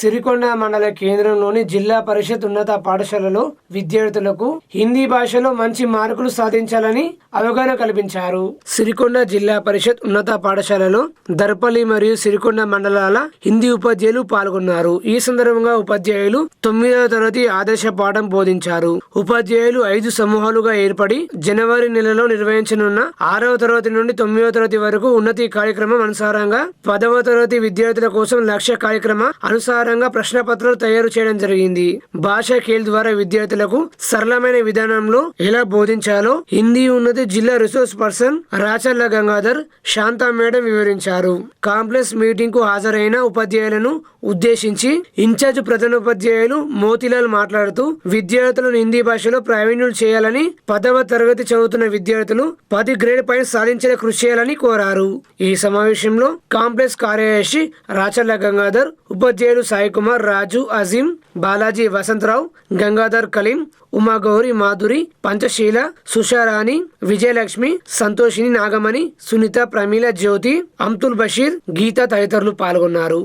సిరికొండ మండల కేంద్రంలోని జిల్లా పరిషత్ ఉన్నత పాఠశాలలో విద్యార్థులకు హిందీ భాషలో మంచి మార్కులు సాధించాలని అవగాహన కల్పించారు. సిరికొండ జిల్లా పరిషత్ ఉన్నత పాఠశాలలో దర్పల్లి మరియు సిరికొండ మండలాల హిందీ ఉపాధ్యాయులు పాల్గొన్నారు. ఈ సందర్భంగా ఉపాధ్యాయులు తొమ్మిదవ తరగతి ఆదర్శ పాఠం బోధించారు. ఉపాధ్యాయులు ఐదు సమూహాలుగా ఏర్పడి జనవరి నెలలో నిర్వహించనున్న ఆరవ తరగతి నుండి తొమ్మిదవ తరగతి వరకు ఉన్నతి కార్యక్రమం అనుసారంగా పదవ తరగతి విద్యార్థుల కోసం లక్ష్య కార్యక్రమ అనుసారం ఆధారంగా ప్రశ్నపత్రాలు తయారు చేయడం జరిగింది. భాషా కేల్ ద్వారా విద్యార్థులకు సరళమైన విధానంలో ఎలా బోధించాలో హిందీ ఉన్నది జిల్లా resource person Racharla Gangadhar Shanta madam వివరించారు. కాంప్లెక్స్ మీటింగ్కు హాజరైన ఉపాధ్యాయులను ఉద్దేశించి ఇన్ఛార్జ్ ప్రధానోపాధ్యాయులు మోతిలాల్ మాట్లాడుతూ విద్యార్థులను హిందీ భాషలో ప్రావీణ్యులు చేయాలని పదవ తరగతి చదువుతున్న విద్యార్థులు పది గ్రేడ్ పైన సాధించేలా కృషి చేయాలని కోరారు. ఈ సమావేశంలో కాంప్లెక్స్ కార్యదర్శి రాచర్ల గంగాధర్ ఉపాధ్యాయులు సాయి కుమార్ రాజు అజీం బాలాజీ వసంతరావు గంగాధర్ కలీం ఉమాగౌరి మాధురి పంచశీల సుషారాణి విజయలక్ష్మి సంతోషిని నాగమణి సునీత ప్రమీల జ్యోతి అంతుల్ బషీర్ గీత తదితరులు పాల్గొన్నారు.